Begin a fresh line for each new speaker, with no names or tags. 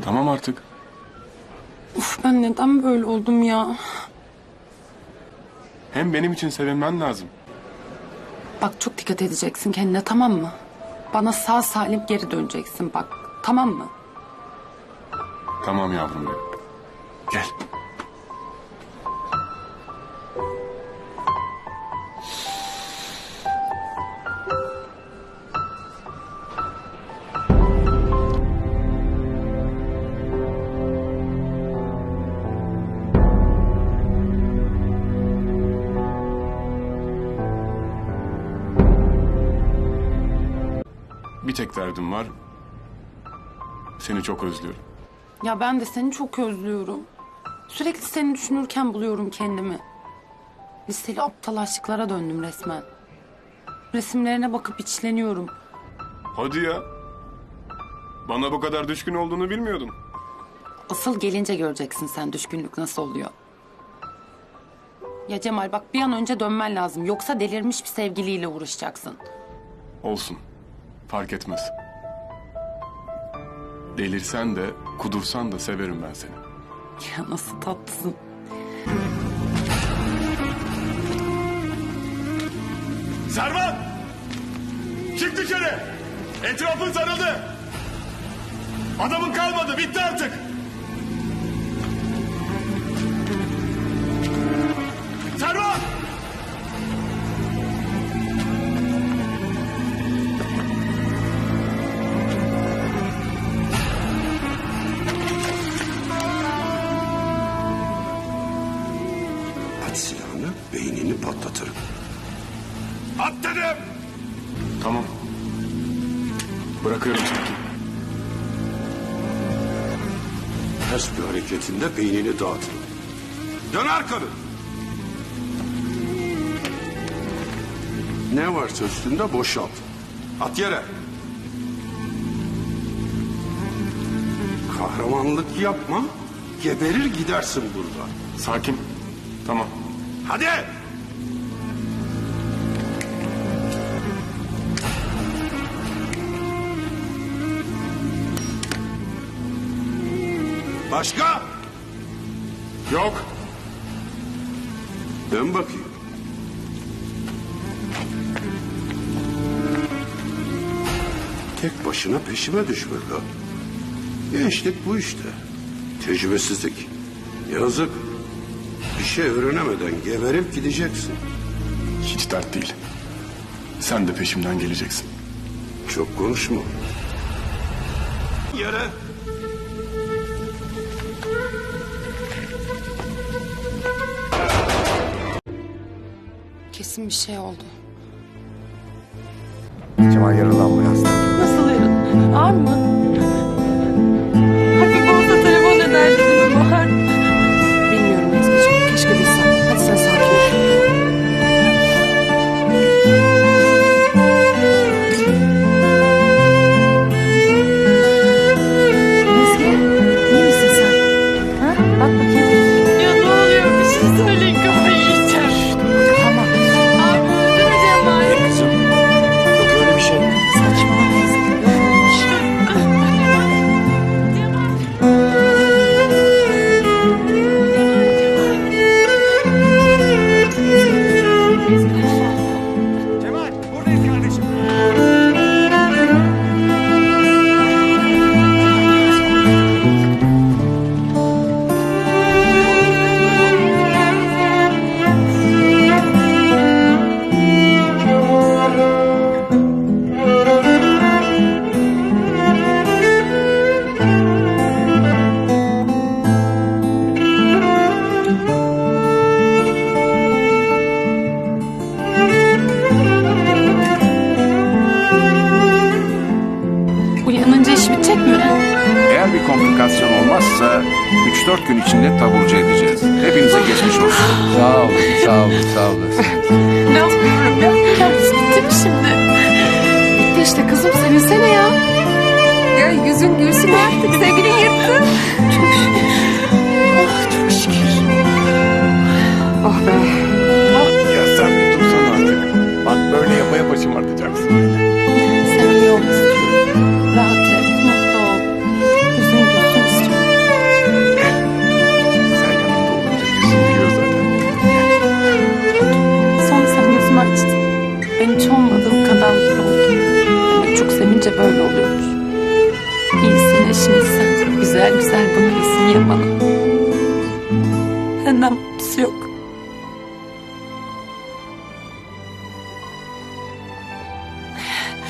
Tamam artık.
Uf ben neden böyle oldum ya?
Hem benim için sevinmen lazım.
Bak çok dikkat edeceksin kendine tamam mı? Bana sağ salim geri döneceksin bak. Tamam mı?
Tamam yavrum benim. Gel. Bir tek derdim var. Seni çok özlüyorum.
Ya ben de seni çok özlüyorum. Sürekli seni düşünürken buluyorum kendimi. Listeli aptal aşıklara döndüm resmen. Resimlerine bakıp içleniyorum.
Hadi ya. Bana bu kadar düşkün olduğunu bilmiyordum.
Asıl gelince göreceksin sen düşkünlük nasıl oluyor. Ya Cemal bak bir an önce dönmen lazım. Yoksa delirmiş bir sevgiliyle uğraşacaksın.
Olsun. Fark etmez. Delirsen de, kudursan da severim ben seni.
Ya nasıl tatlısın.
Servan! Çık dışarı! Etrafın sarıldı! Adamın kalmadı, bitti artık!
Silahını, beynini patlatırım.
At dedim! Tamam. Bırakıyorum çekti.
Ters bir hareketinde beynini dağıtırım. Dön arkanı. Ne varsa üstünde boşalt. At yere. Kahramanlık yapma. Geberir gidersin burada.
Sakin. Tamam.
Hadi. Başka?
Yok.
Dön bakayım. Tek başına peşime düşme la. Gençlik bu işte. Tecrübesizlik. Yazık. Bir şey öğrenemeden geberip gideceksin.
Hiç dert değil. Sen de peşimden geleceksin.
Çok konuşma. Yere.
Kesin bir şey oldu.
Cemal yaralanmıyor hasta.
Nasıl yarın? Ağır mı?
this
kind of Bitecek mi?
Eğer bir komplikasyon olmazsa 3-4 gün içinde taburcu edeceğiz. Hepinize geçmiş olsun.
Sağ olun, sağ olun, sağ olasın.
Ne yapıyorum ya? Kendisi bitti mi şimdi?
Bitti işte kızım sevinsene ya.
Ya yüzün gülsün artık sevgilin
böyle
oluyordur. İyisin eşimsin. Güzel güzel bakıyorsun ya bana. Benden yok.